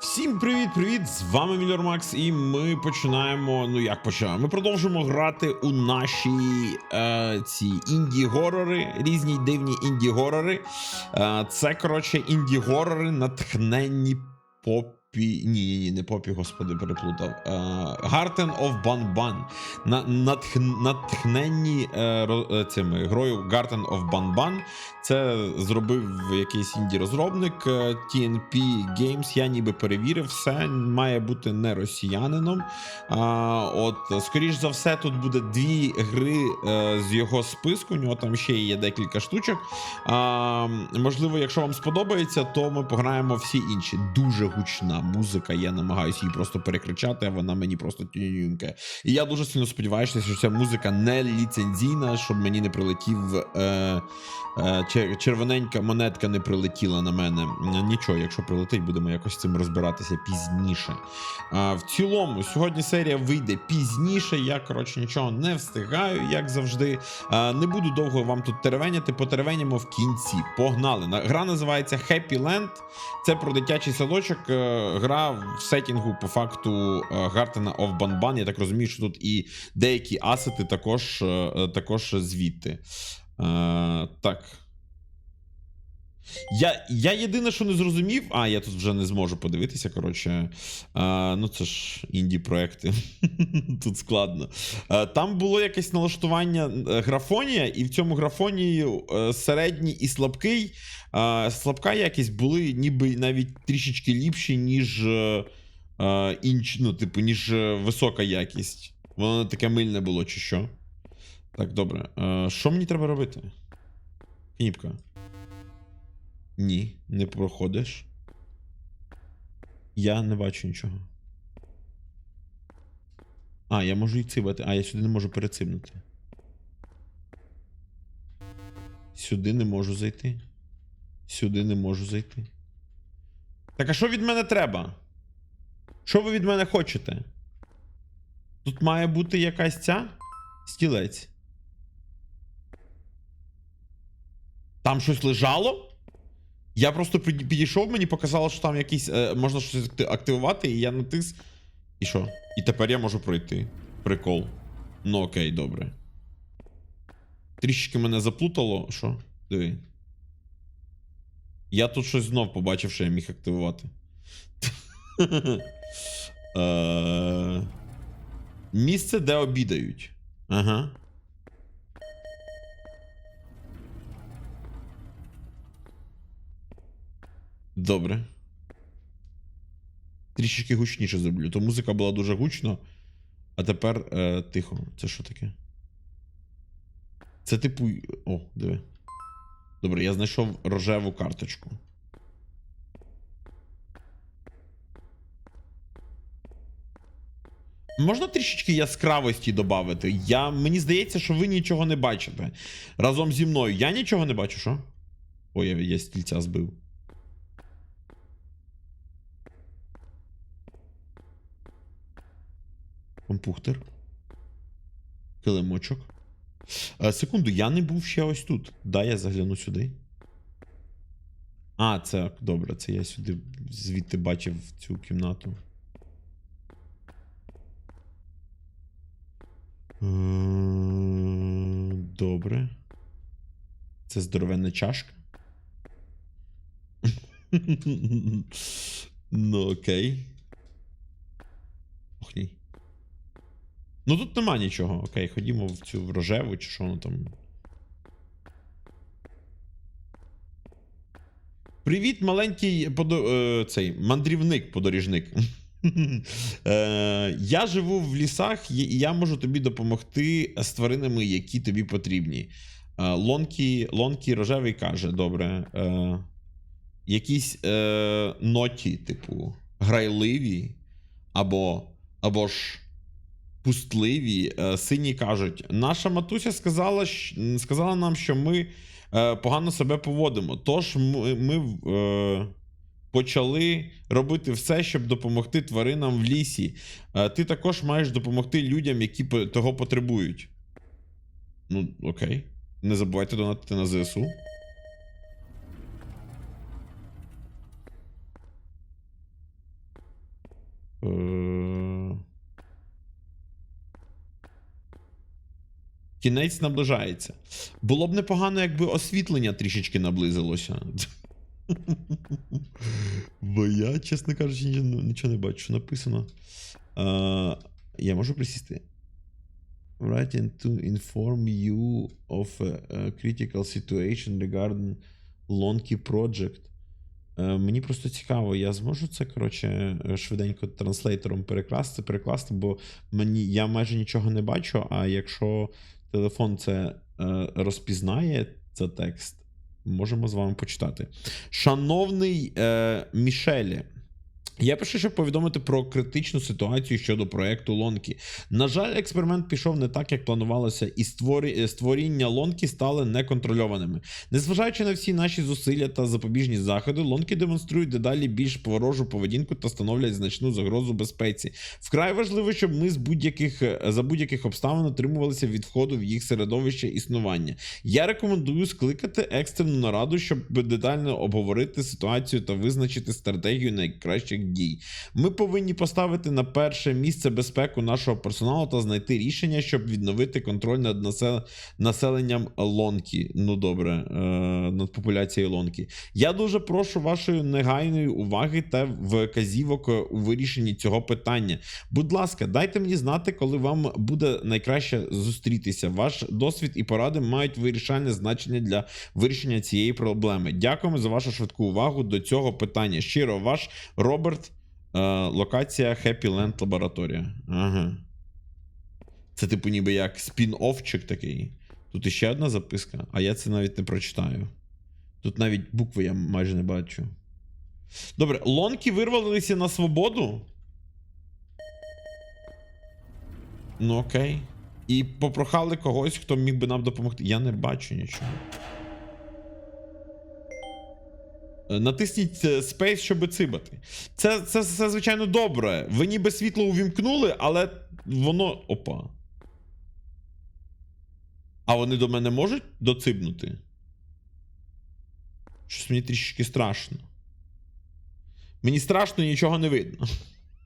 Всім привіт-привіт! З вами Мільор Макс, і ми починаємо. Ну як починаємо? Ми продовжуємо грати у наші е, ці інді-горори, різні дивні інді-горори. Е, це, коротше, інді-горори, натхненні попі. Ні, ні, ні, не попі, господи, переплутав. Е, Garden of Banban. Натхненні е, е, цими грою Garden of Banban. Це зробив якийсь інді-розробник е, TNP Games. Я ніби перевірив все. Має бути не росіянином. А, от, скоріш за все, тут буде дві гри е, з його списку. У нього там ще є декілька штучок. А, можливо, якщо вам сподобається, то ми пограємо всі інші. Дуже гучна музика. Я намагаюся її просто перекричати, а вона мені просто тюнюньке. І я дуже сильно сподіваюся, що ця музика не ліцензійна, щоб мені не прилетів. Е, е, червоненька монетка не прилетіла на мене. Нічого, якщо прилетить, будемо якось цим розбиратися пізніше. А, в цілому, сьогодні серія вийде пізніше. Я, коротше, нічого не встигаю, як завжди. А, не буду довго вам тут теревеняти, потеревенямо в кінці. Погнали. Гра називається Happy Land. Це про дитячий садочок. Гра в сетінгу по факту е, Гартена Banban. Я так розумію, що тут і деякі асети також, е, також звідти. Е, так. Я, я єдине, що не зрозумів, а я тут вже не зможу подивитися. Коротше, а, ну це ж інді проекти. тут складно. А, там було якесь налаштування графонія, і в цьому графонії середній і слабкий. Слабка якість були ніби навіть трішечки ліпші, ніж е, інч, ну, типу, ніж е, висока якість. Воно таке мильне було, чи що. Так, добре. Е, що мені треба робити? Кніпка. Ні, не проходиш. Я не бачу нічого. А, я можу і цибати. А, я сюди не можу перецибнути. Сюди не можу зайти. Сюди не можу зайти. Так а що від мене треба? Що ви від мене хочете? Тут має бути якась ця стілець. Там щось лежало? Я просто підійшов, мені показало, що там якийсь. Е, можна щось активувати, і я натис. І що? І тепер я можу пройти. Прикол. Ну окей, добре. Трішечки мене заплутало. Що? Диви. Я тут щось знов побачив, що я міг активувати. Е, Місце, де обідають. Ага. Добре. Трішечки гучніше зроблю. То музика була дуже гучно, а тепер е, тихо. Це що таке? Це типу. О, диви. Добре, я знайшов рожеву карточку. Можна трішечки яскравості додати? Я, мені здається, що ви нічого не бачите. Разом зі мною. Я нічого не бачу, що? Ой, я, я стільця збив. Компухтер. Килимочок. Е, секунду, я не був ще ось тут. Дай я загляну сюди. А, це добре, це я сюди звідти бачив цю кімнату. Е, Добре. Це здоровенна чашка. ну, окей. Ох ні. Ну тут нема нічого. Окей, ходімо в цю в рожеву чи що воно там. Привіт, маленький подо... е, цей мандрівник, подоріжник. Е, я живу в лісах, і я можу тобі допомогти з тваринами, які тобі потрібні. Е, Лонкі, Лонкі рожевий каже: добре. Е, якісь е, ноті, типу, грайливі, або, або ж пустливі. Е, Сині кажуть: наша матуся сказала, сказала нам, що ми е, погано себе поводимо. Тож ми, ми е, почали робити все, щоб допомогти тваринам в лісі. Ти також маєш допомогти людям, які того потребують. Ну, окей. Не забувайте донатити на ЗСУ. Е, Кінець наближається. Було б непогано, якби освітлення трішечки наблизилося. Бо я, чесно кажучи, нічого, нічого не бачу, написано. Е, я можу присісти. Writing to inform you of a critical situation regarding Lonky Project. Е, мені просто цікаво, я зможу це, коротше, е, швиденько транслейтером перекласти, перекласти, бо мені, я майже нічого не бачу, а якщо телефон це е, розпізнає це текст, можемо з вами почитати. Шановний е, Мішелі, я пишу, щоб повідомити про критичну ситуацію щодо проекту Лонкі. На жаль, експеримент пішов не так, як планувалося, і створіння Лонкі стали неконтрольованими. Незважаючи на всі наші зусилля та запобіжні заходи, Лонкі демонструють дедалі більш ворожу поведінку та становлять значну загрозу безпеці. Вкрай важливо, щоб ми з будь-яких за будь-яких обставин отримувалися від входу в їх середовище існування. Я рекомендую скликати екстрену нараду, щоб детально обговорити ситуацію та визначити стратегію найкращих дій. Ми повинні поставити на перше місце безпеку нашого персоналу та знайти рішення, щоб відновити контроль над насел... населенням Лонкі. Ну добре, е... над популяцією Лонкі. Я дуже прошу вашої негайної уваги та вказівок у вирішенні цього питання. Будь ласка, дайте мені знати, коли вам буде найкраще зустрітися. Ваш досвід і поради мають вирішальне значення для вирішення цієї проблеми. Дякуємо за вашу швидку увагу до цього питання. Щиро, ваш Роберт, е, локація Happy Land лабораторія. Ага. Це, типу, ніби як спін-офчик такий. Тут іще одна записка, а я це навіть не прочитаю. Тут навіть букви я майже не бачу. Добре, лонки вирвалися на свободу. Ну окей. І попрохали когось, хто міг би нам допомогти. Я не бачу нічого. Натисніть е, Space, щоб цибати. Це, це, це, звичайно, добре. Ви ніби світло увімкнули, але воно. Опа. А вони до мене можуть доцибнути? Щось мені трішечки страшно. Мені страшно нічого не видно.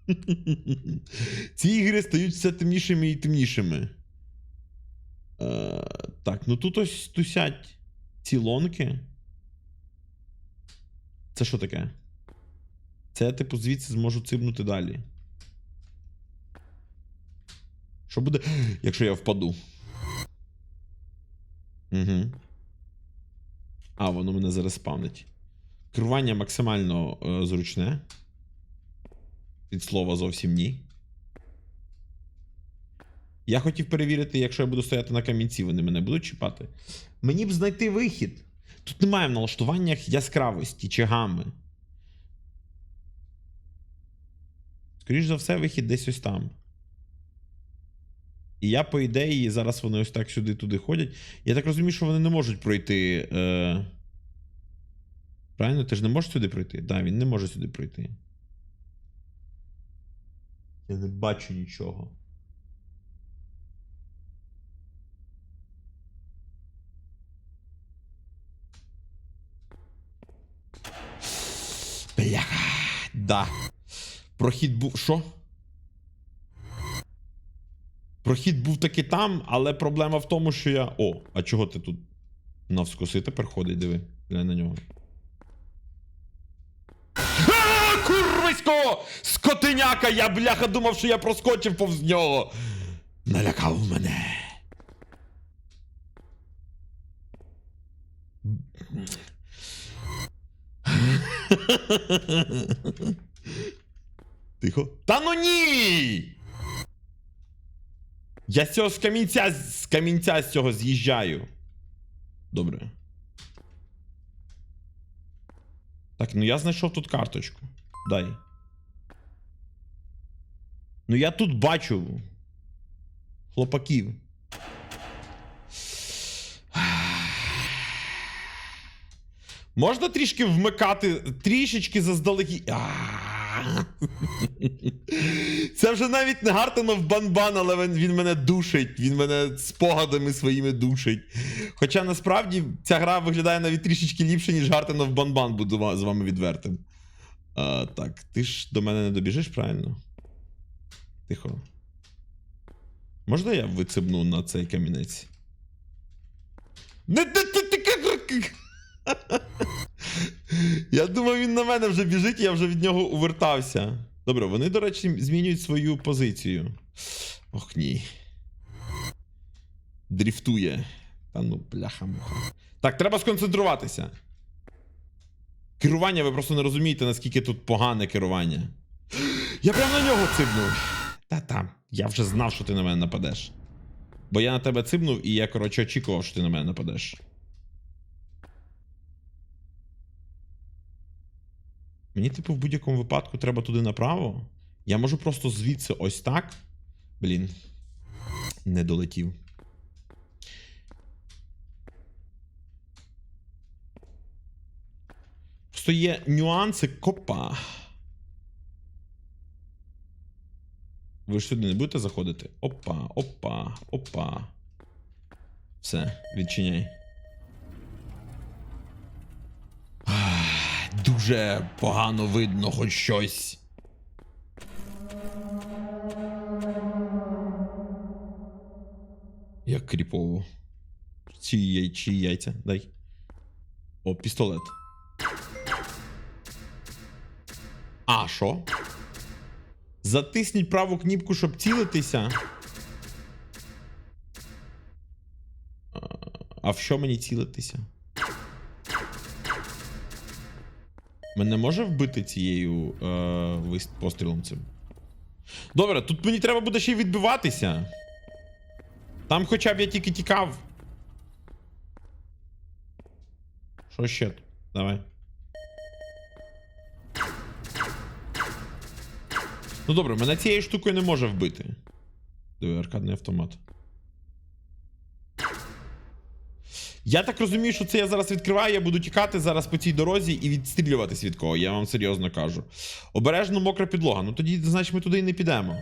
Ці ігри стають все темнішими і темнішими. Е, так, ну тут ось тусять ці лонки. Це що таке? Це типу, звідси зможу цибнути далі. Що буде, якщо я впаду? Угу. А, воно мене зараз спавнить. Керування максимально е, зручне. Від слова зовсім ні. Я хотів перевірити, якщо я буду стояти на камінці, вони мене будуть чіпати. Мені б знайти вихід. Тут немає в налаштуваннях яскравості чи гами. Скоріше за все, вихід десь ось там. І я, по ідеї, зараз вони ось так сюди-туди ходять. Я так розумію, що вони не можуть пройти. Е... Правильно? Ти ж не можеш сюди пройти? Так, да, він не може сюди пройти. Я не бачу нічого. Бляха. Да. Прохід був. Що? Прохід був таки там, але проблема в тому, що я. О, а чого ти тут навскоси тепер ходить, диви. Глянь на нього. Курвисько! Скотиняка! Я бляха думав, що я проскочив повз нього. Налякав мене. Тихо. Та ну ні! Я з цього з камінця з камінця з цього з'їжджаю. Добре. Так, ну я знайшов тут карточку. Дай. Ну я тут бачу. Хлопаків. Можна трішки вмикати, трішечки заздалегідь. Це вже навіть не Гартенов банбан, але він, він мене душить. Він мене спогадами своїми душить. Хоча насправді ця гра виглядає навіть трішечки ліпше, ніж Гартенов банбан, буду з вами відвертим. А, так, ти ж до мене не добіжиш, правильно? Тихо. Можна я вицебну на цей камінець? Не, не, Я думав, він на мене вже біжить, я вже від нього увертався. Добре, вони, до речі, змінюють свою позицію. Ох ні. Дріфтує. Та ну, бляха-муха. Так, треба сконцентруватися. Керування, ви просто не розумієте, наскільки тут погане керування. Я прямо на нього цибнув. Та-та, я вже знав, що ти на мене нападеш. Бо я на тебе цибнув, і я, коротше, очікував, що ти на мене нападеш. Мені, типу, в будь-якому випадку треба туди направо. Я можу просто звідси ось так. Блін. Не долетів. Просто є нюанси копа. Ви ж сюди не будете заходити? Опа, опа, опа. Все, відчиняй. Дуже погано видно хоч щось. Як кріпово. Чи, яй, чи яйця? Дай. О, пістолет. А що? Затисніть праву кніпку, щоб цілитися. А в що мені цілитися? Мене може вбити цією е, пострілом цим? Добре, тут мені треба буде ще й відбиватися. Там хоча б я тільки тікав. Що ще? Давай. Ну добре, мене цією штукою не може вбити. Диви, аркадний автомат. Я так розумію, що це я зараз відкриваю, я буду тікати зараз по цій дорозі і відстрілюватись від кого, я вам серйозно кажу. Обережно мокра підлога. Ну тоді, значить, ми туди і не підемо.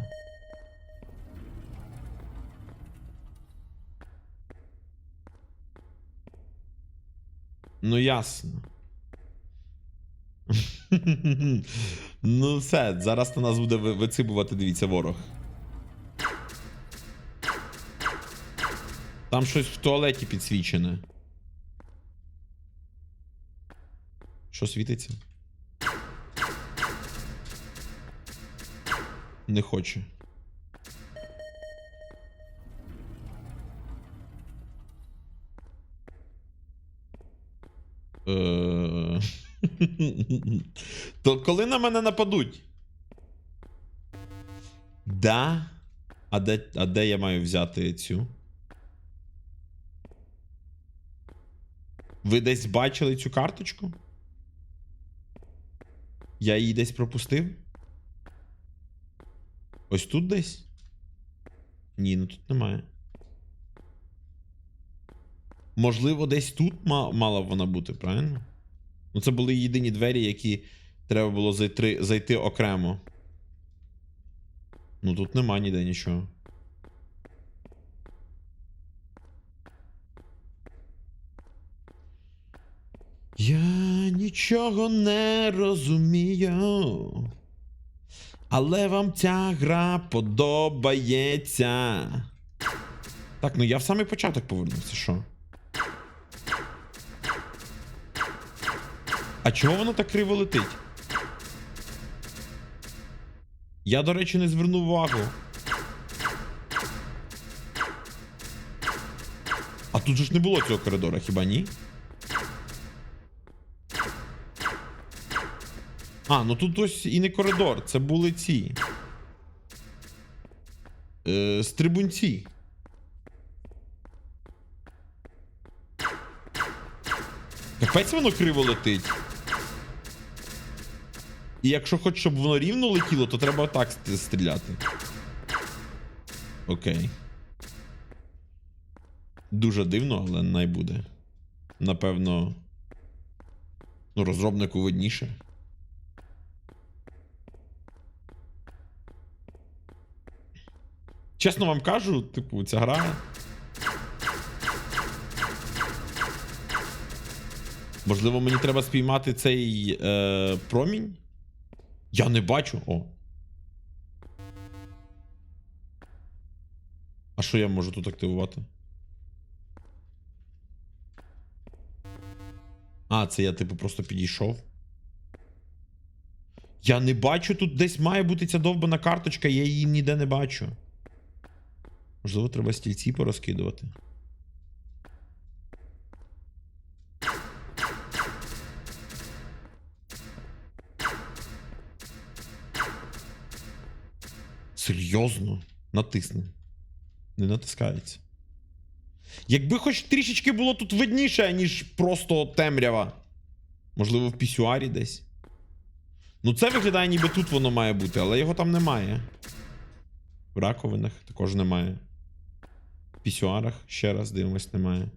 Ну, ясно. ну, все, зараз на нас буде ви- вицибувати, дивіться, ворог. Там щось в туалеті підсвічене. Що світиться? Не хоче. То коли на мене нападуть? Да. А де, а де я маю взяти цю? Ви десь бачили цю карточку? Я її десь пропустив? Ось тут десь? Ні, ну тут немає. Можливо, десь тут мала б вона бути, правильно? Ну, це були єдині двері, які треба було зайти, зайти окремо. Ну тут нема ніде нічого. Я нічого не розумію. Але вам ця гра подобається. Так, ну я в самий початок повернувся, що? А чого воно так криво летить? Я, до речі, не звернув увагу. А тут же ж не було цього коридора, хіба ні? А, ну тут ось і не коридор, це були ці. Е, стрибунці. Капець воно криво летить. І якщо хоч щоб воно рівно летіло, то треба отак ст- стріляти. Окей. Дуже дивно, але най буде. Напевно. Ну, розробнику видніше. Чесно вам кажу, типу, ця гра. Можливо, мені треба спіймати цей е, промінь? Я не бачу. О. А що я можу тут активувати? А, це я, типу, просто підійшов. Я не бачу, тут десь має бути ця довбана карточка, я її ніде не бачу. Можливо, треба стільці порозкидувати. Серйозно? Натисни. Не натискається. Якби хоч трішечки було тут видніше, ніж просто темрява. Можливо, в пісюарі десь. Ну, це виглядає, ніби тут воно має бути, але його там немає. В раковинах також немає. Пісюарах ще раз дивимось, немає.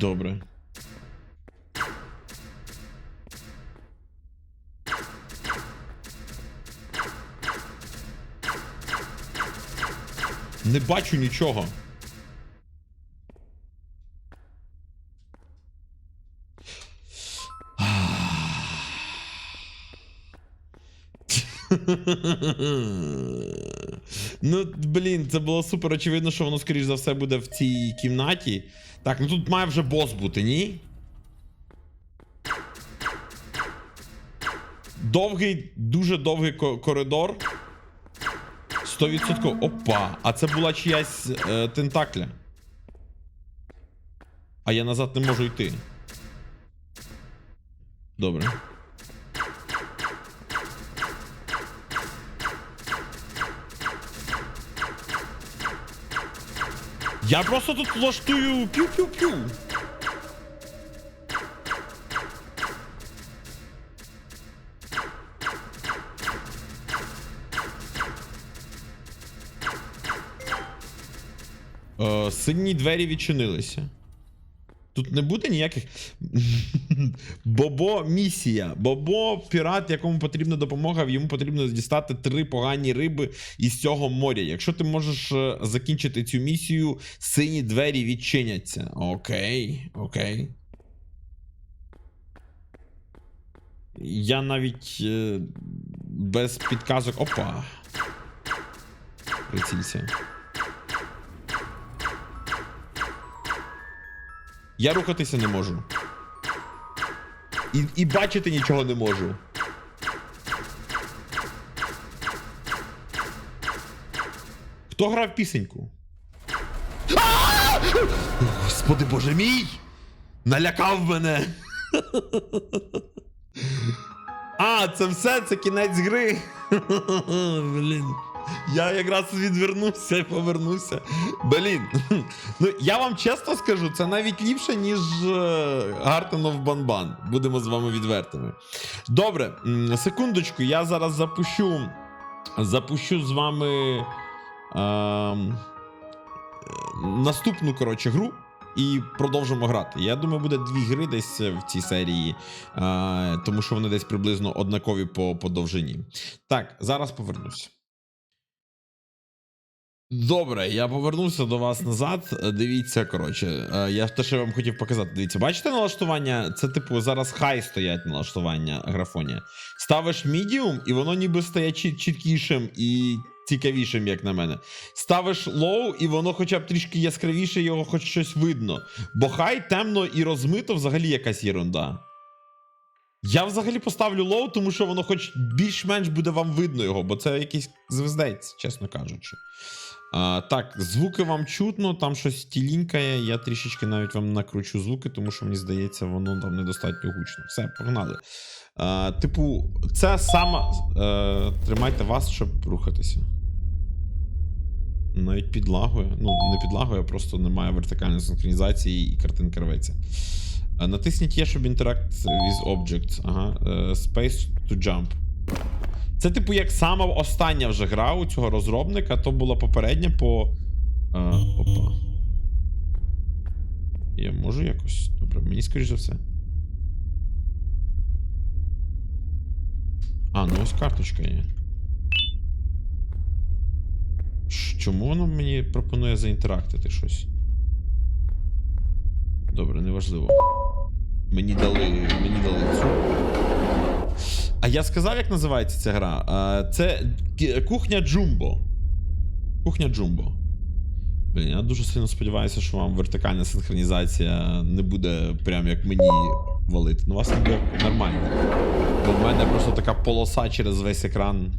Добре. Не бачу нічого. Ну, блін, це було супер очевидно, що воно, скоріш за все, буде в цій кімнаті. Так, ну тут має вже бос бути, ні? Довгий, дуже довгий ко- коридор. 100%. Опа. А це була чиясь е, тентакля. А я назад не можу йти. Добре. Я просто тут влаштую п'ю-п'ю-п'ю. Е, синні двері відчинилися. Тут не буде ніяких. Бобо місія. Бобо пірат, якому потрібна допомога, йому потрібно дістати три погані риби із цього моря. Якщо ти можеш е, закінчити цю місію, сині двері відчиняться. Окей, окей. Я навіть е, без підказок. Опа. Прицілься. Я рухатися не можу. І, і бачити нічого не можу. Хто грав пісеньку? Господи боже мій! Налякав мене! А, це все, це кінець гри. Блін. Я якраз відвернувся і повернувся. Блін. Ну, я вам чесно скажу, це навіть ліпше, ніж е, of Banban. Будемо з вами відвертими. Добре, секундочку, я зараз запущу. Запущу з вами. ем, е, наступну, коротше, гру. І продовжимо грати. Я думаю, буде дві гри десь в цій серії, е, тому що вони десь приблизно однакові по, по довжині. Так, зараз повернусь. Добре, я повернувся до вас назад. Дивіться, коротше, е, я те, що вам хотів показати. Дивіться, бачите налаштування? Це, типу, зараз хай стоять налаштування графоні. Ставиш медіум, і воно ніби стає чіт- чіткішим і цікавішим, як на мене. Ставиш лоу, і воно хоча б трішки яскравіше, його хоч щось видно. Бо хай темно і розмито взагалі якась єрунда. Я взагалі поставлю лоу, тому що воно хоч більш-менш буде вам видно його, бо це якийсь звездець, чесно кажучи. А, так, звуки вам чутно, там щось тілінькає. Я трішечки навіть вам накручу звуки, тому що мені здається, воно там недостатньо гучно. Все, погнали. А, типу, це саме. Тримайте вас, щоб рухатися. Навіть підлагує. Ну, не підлагує, просто немає вертикальної синхронізації і картинка рветься. Е, Натисніть є, щоб interact with objects. Ага. е, Space to jump. Це, типу, як сама остання вже гра у цього розробника, то була попередня по. А, опа. Я можу якось. Добре, мені скоріш за все. А, ну ось карточка є. Чому воно мені пропонує заінтерактити щось? Добре, неважливо. Мені дали. Мені дали цю. А я сказав, як називається ця гра? А, Це кухня Джумбо. Кухня Джумбо. Блін, я дуже сильно сподіваюся, що вам вертикальна синхронізація не буде прям як мені валити. Ну, у вас ніби нормально. Бо в мене просто така полоса через весь екран.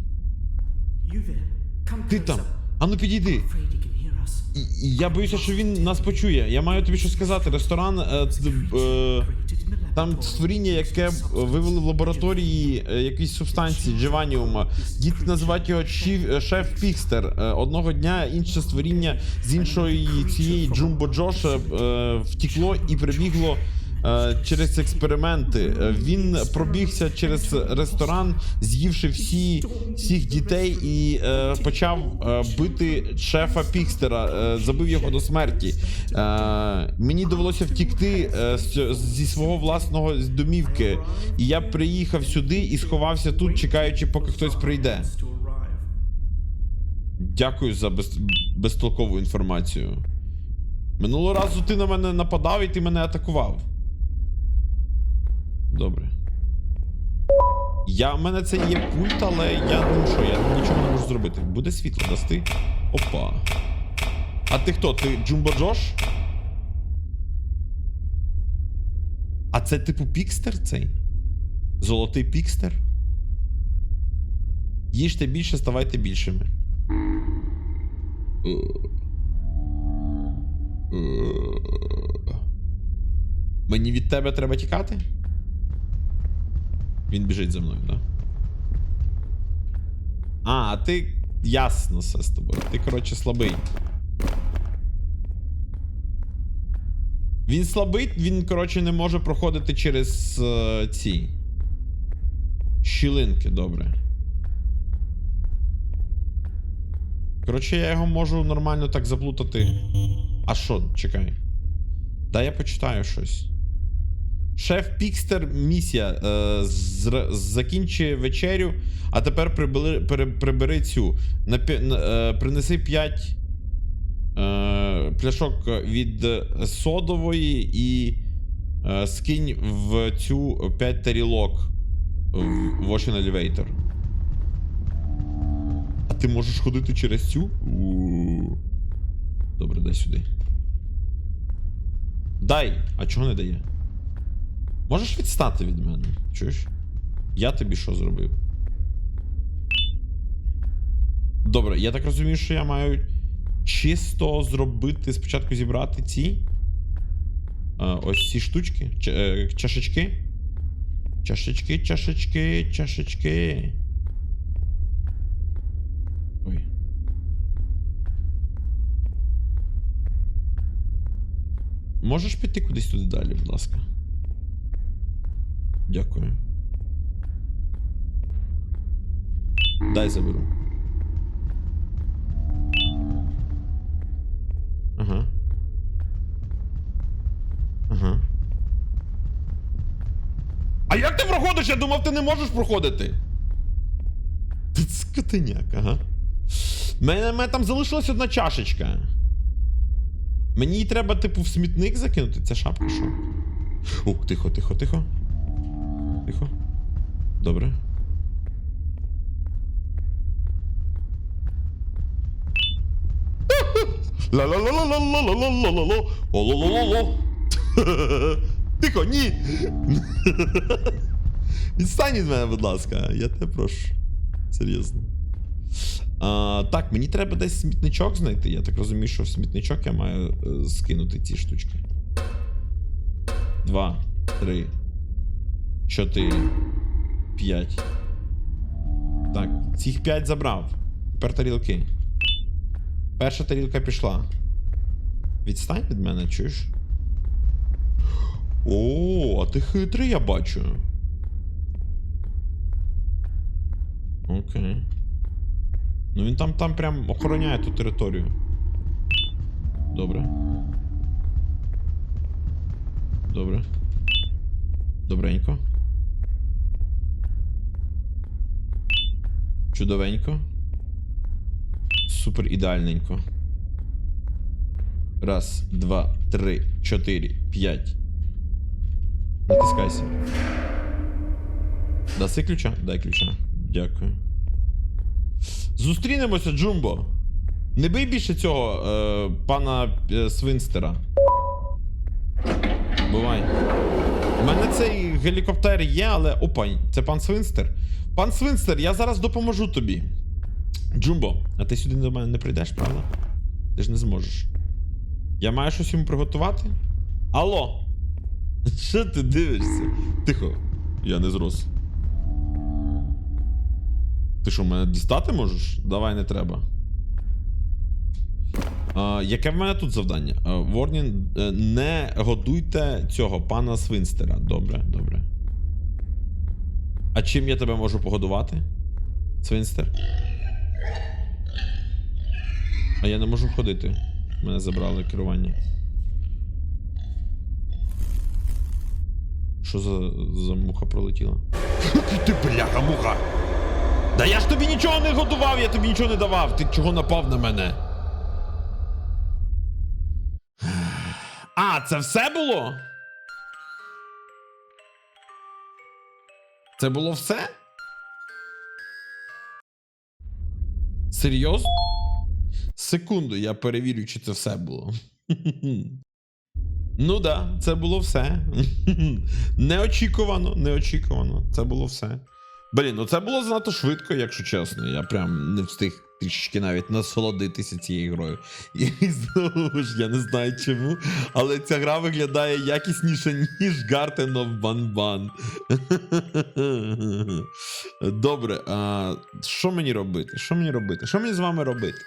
Ти там. closer. Ану підійди. Я боюся, що він нас почує. Я маю тобі що сказати. Ресторан. Е, е, там створіння, яке вивели в лабораторії е, якісь субстанції, дживаніума. Діти називають його шеф Пікстер. Одного дня інше створіння з іншої цієї Джумбо Джоша е, втікло і прибігло. Е, Через експерименти Е, він пробігся через ресторан, з'ївши всі всіх дітей і е, почав бити шефа Пікстера, забив його до смерті. Мені довелося втікти зі свого власного домівки, і я приїхав сюди і сховався тут, чекаючи, поки хтось прийде. Дякую за без, безтолкову інформацію. Минулого разу ти на мене нападав і ти мене атакував. Добре. Я, в мене це є пульт, але я ну що, я нічого не можу зробити. Буде світло дасти. Опа. А ти хто? Ти Джумбо Джош? А це типу пікстер цей? Золотий пікстер? Їжте більше, ставайте більшими. Мені від тебе треба тікати? Він біжить за мною, да? А, а ти. Ясно все з тобою. Ти, коротше, слабий. Він слабий, він, коротше, не може проходити через е, ці. Щілинки, добре. Коротше, я його можу нормально так заплутати. А що, чекай. Дай я почитаю щось. Шеф Пікстер місія. Е, зр- закінчи вечерю, а тепер прибери, пере- прибери цю. Напі, н- е, принеси 5 е, пляшок від содової і е, скинь в цю 5 тарілок в Washing Elevator. А ти можеш ходити через цю? У-у-у. Добре, дай сюди. Дай! А чого не дає? Можеш відстати від мене? Чуєш? Я тобі що зробив? Добре, я так розумію, що я маю чисто зробити, спочатку зібрати ці. е, ось ці штучки. Е, чашечки. Чашечки, чашечки, чашечки. Ой. Можеш піти кудись туди далі, будь ласка. Дякую. Дай заберу. Ага. Ага. А як ти проходиш? Я думав, ти не можеш проходити. Ти скотиняк, ага. Мене, мене там залишилась одна чашечка. Мені її треба, типу, в смітник закинути. Ця шапка що? Ух, тихо, тихо, тихо. Тихо. Добре. Ла-ла-ла-ла-ла-ла-ла-ла-ла-ла. О-ла-ла-ла-ла. Тихо, ні. Відстань від мене, будь ласка, я тебе прошу. Серйозно. А, так, мені треба десь смітничок знайти. Я так розумію, що в смітничок я маю е, скинути ці штучки. Два, три, чотири, п'ять. Так, цих п'ять забрав. Тепер тарілки. Перша тарілка пішла. Відстань від мене, чуєш? О, а ти хитрий, я бачу. Окей. Ну він там там прям охороняє ту територію. Добре. Добре. Добренько. Чудовенько. Супер ідеальненько. Раз, два, три, чотири, п'ять. Натискайся. Даси ключа? Дай ключа. Дякую. Зустрінемося, Джумбо. Не бий більше цього е, пана е, Свинстера. Бувай. У мене цей гелікоптер є, але. Опа, це пан Свинстер. Пан Свинстер, я зараз допоможу тобі. Джумбо, а ти сюди до мене не прийдеш, правда? Ти ж не зможеш. Я маю щось йому приготувати? Алло! Що ти дивишся? Тихо, я не зрос. Ти що, мене дістати можеш? Давай не треба. А, яке в мене тут завдання? Ворнін, е, не годуйте цього пана Свинстера. Добре, добре. А чим я тебе можу погодувати? Свинстер? А я не можу ходити. Мене забрали керування. Що за, за муха пролетіла? Ти бляха муха! Да я ж тобі нічого не готував, я тобі нічого не давав. Ти чого напав на мене? А, це все було? Це було все? Серйозно? Секунду, я перевірю, чи це все було. Ну да, це було все. неочікувано, неочікувано. Це було все. Блін, ну це було занадто швидко, якщо чесно. Я прям не встиг трішечки навіть насолодитися цією грою. І знову ж я не знаю чому, але ця гра виглядає якісніше, ніж Garten of Banban. Добре, а що мені робити? Що мені робити? Що мені з вами робити?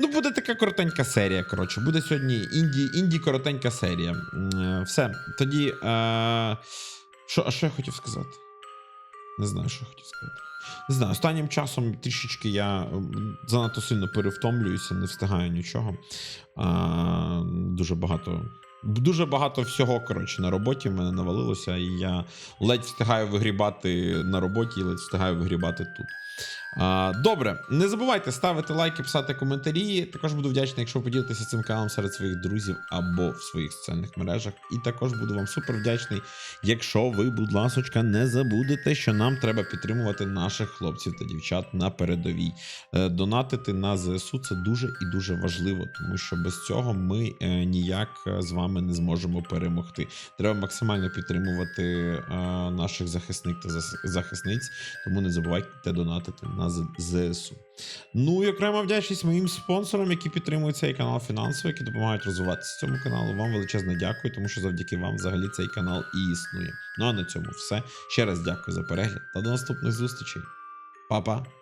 Ну, буде така коротенька серія. Коротше, буде сьогодні інді, інді коротенька серія. Е, Все. Тоді. Е, а що я хотів сказати? Не знаю, що хотів сказати. Не знаю, останнім часом трішечки я занадто сильно перевтомлююся, не встигаю нічого. А, дуже багато. Дуже багато всього, коротше, на роботі в мене навалилося, і я ледь встигаю вигрібати на роботі і ледь встигаю вигрібати тут. Добре, не забувайте ставити лайки, писати коментарі. Також буду вдячний, якщо ви поділитеся цим каналом серед своїх друзів або в своїх соціальних мережах. І також буду вам супер вдячний, якщо ви, будь ласочка, не забудете, що нам треба підтримувати наших хлопців та дівчат на передовій. Е, Донатити на ЗСУ це дуже і дуже важливо, тому що без цього ми е, ніяк е, з вами не зможемо перемогти. Треба максимально підтримувати наших захисник та захисниць, тому не забувайте донатити на З- ЗСУ. Ну і окрема вдячність моїм спонсорам, які підтримують цей канал фінансово, які допомагають розвиватися цьому каналу. Вам величезне дякую, тому що завдяки вам взагалі цей канал і існує. Ну а на цьому все. Ще раз дякую за перегляд та до наступних зустрічей. Па-па!